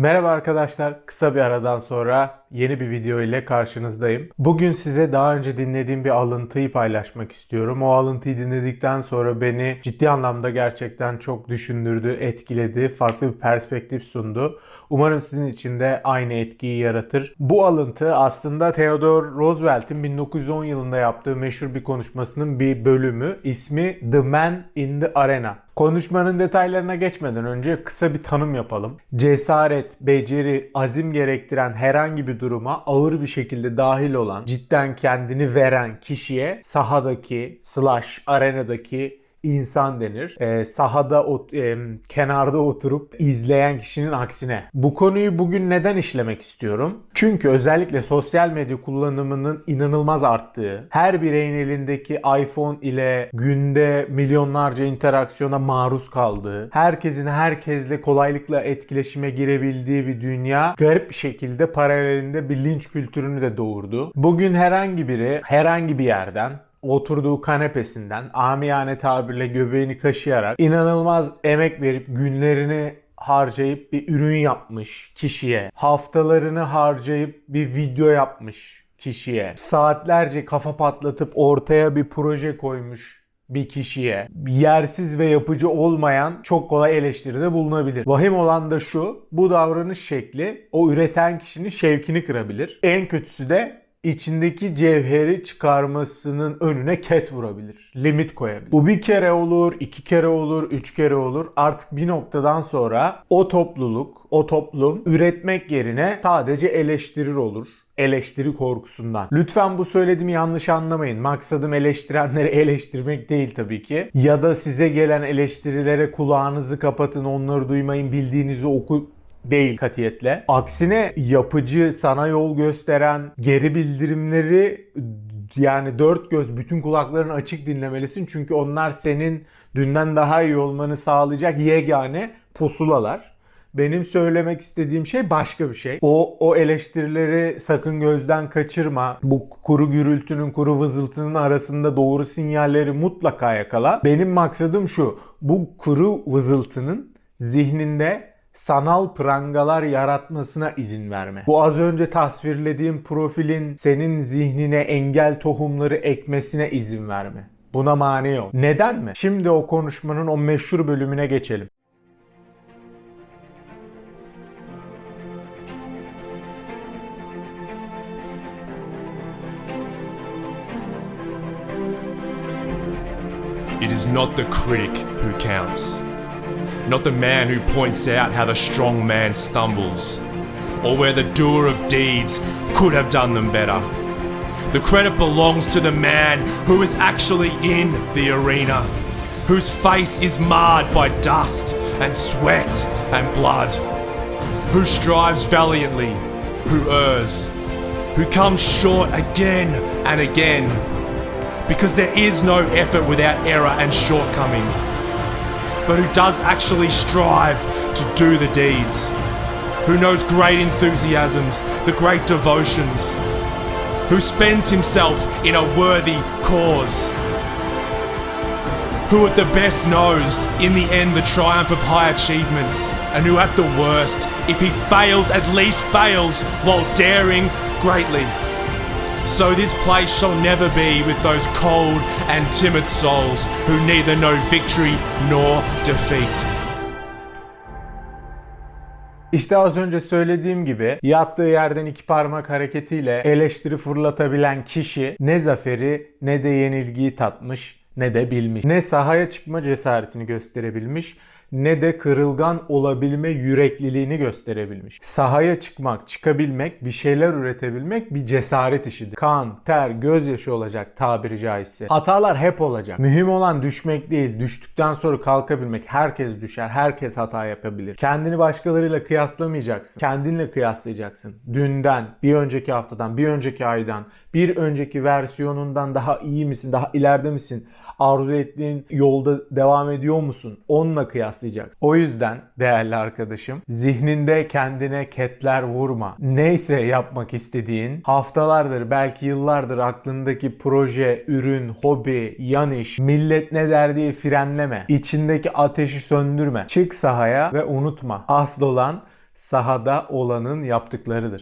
Merhaba arkadaşlar. Kısa bir aradan sonra yeni bir video ile karşınızdayım. Bugün size daha önce dinlediğim bir alıntıyı paylaşmak istiyorum. O alıntıyı dinledikten sonra beni ciddi anlamda gerçekten çok düşündürdü, etkiledi, farklı bir perspektif sundu. Umarım sizin için de aynı etkiyi yaratır. Bu alıntı aslında Theodore Roosevelt'in 1910 yılında yaptığı meşhur bir konuşmasının bir bölümü. İsmi The Man in the Arena. Konuşmanın detaylarına geçmeden önce kısa bir tanım yapalım. Cesaret, beceri, azim gerektiren herhangi bir duruma ağır bir şekilde dahil olan, cidden kendini veren kişiye sahadaki slash arenadaki insan denir. Ee, sahada ot- e, kenarda oturup izleyen kişinin aksine. Bu konuyu bugün neden işlemek istiyorum? Çünkü özellikle sosyal medya kullanımının inanılmaz arttığı, her bireyin elindeki iPhone ile günde milyonlarca interaksiyona maruz kaldığı, herkesin herkesle kolaylıkla etkileşime girebildiği bir dünya garip bir şekilde paralelinde bir linç kültürünü de doğurdu. Bugün herhangi biri herhangi bir yerden oturduğu kanepesinden amiyane tabirle göbeğini kaşıyarak inanılmaz emek verip günlerini harcayıp bir ürün yapmış kişiye, haftalarını harcayıp bir video yapmış kişiye, saatlerce kafa patlatıp ortaya bir proje koymuş bir kişiye yersiz ve yapıcı olmayan çok kolay eleştiride bulunabilir. Vahim olan da şu, bu davranış şekli o üreten kişinin şevkini kırabilir. En kötüsü de içindeki cevheri çıkarmasının önüne ket vurabilir. Limit koyabilir. Bu bir kere olur, iki kere olur, üç kere olur. Artık bir noktadan sonra o topluluk, o toplum üretmek yerine sadece eleştirir olur eleştiri korkusundan. Lütfen bu söylediğimi yanlış anlamayın. Maksadım eleştirenleri eleştirmek değil tabii ki. Ya da size gelen eleştirilere kulağınızı kapatın, onları duymayın, bildiğinizi oku değil katiyetle. Aksine yapıcı, sana yol gösteren geri bildirimleri yani dört göz bütün kulakların açık dinlemelisin. Çünkü onlar senin dünden daha iyi olmanı sağlayacak yegane pusulalar. Benim söylemek istediğim şey başka bir şey. O o eleştirileri sakın gözden kaçırma. Bu kuru gürültünün, kuru vızıltının arasında doğru sinyalleri mutlaka yakala. Benim maksadım şu. Bu kuru vızıltının zihninde sanal prangalar yaratmasına izin verme. Bu az önce tasvirlediğim profilin senin zihnine engel tohumları ekmesine izin verme. Buna mani yok. Neden mi? Şimdi o konuşmanın o meşhur bölümüne geçelim. It is not the critic who counts, not the man who points out how the strong man stumbles, or where the doer of deeds could have done them better. The credit belongs to the man who is actually in the arena, whose face is marred by dust and sweat and blood, who strives valiantly, who errs, who comes short again and again because there is no effort without error and shortcoming, but who does actually strive to do the deeds, who knows great enthusiasms, the great devotions, who spends himself in a worthy cause, who at the best knows in the end the triumph of high achievement, and who at the worst, if he fails, at least fails while daring greatly. So this place shall never be with those cold and timid souls who neither know victory nor defeat. İşte az önce söylediğim gibi yattığı yerden iki parmak hareketiyle eleştiri fırlatabilen kişi ne zaferi ne de yenilgiyi tatmış ne de bilmiş. Ne sahaya çıkma cesaretini gösterebilmiş ne de kırılgan olabilme yürekliliğini gösterebilmiş. Sahaya çıkmak, çıkabilmek, bir şeyler üretebilmek bir cesaret işidir. Kan, ter, gözyaşı olacak tabiri caizse. Hatalar hep olacak. Mühim olan düşmek değil, düştükten sonra kalkabilmek. Herkes düşer, herkes hata yapabilir. Kendini başkalarıyla kıyaslamayacaksın. Kendinle kıyaslayacaksın. Dünden, bir önceki haftadan, bir önceki aydan, bir önceki versiyonundan daha iyi misin, daha ileride misin? Arzu ettiğin yolda devam ediyor musun? Onunla kıyaslayacaksın. O yüzden değerli arkadaşım zihninde kendine ketler vurma. Neyse yapmak istediğin haftalardır belki yıllardır aklındaki proje, ürün, hobi, yan iş, millet ne der diye frenleme. İçindeki ateşi söndürme. Çık sahaya ve unutma. Asıl olan sahada olanın yaptıklarıdır.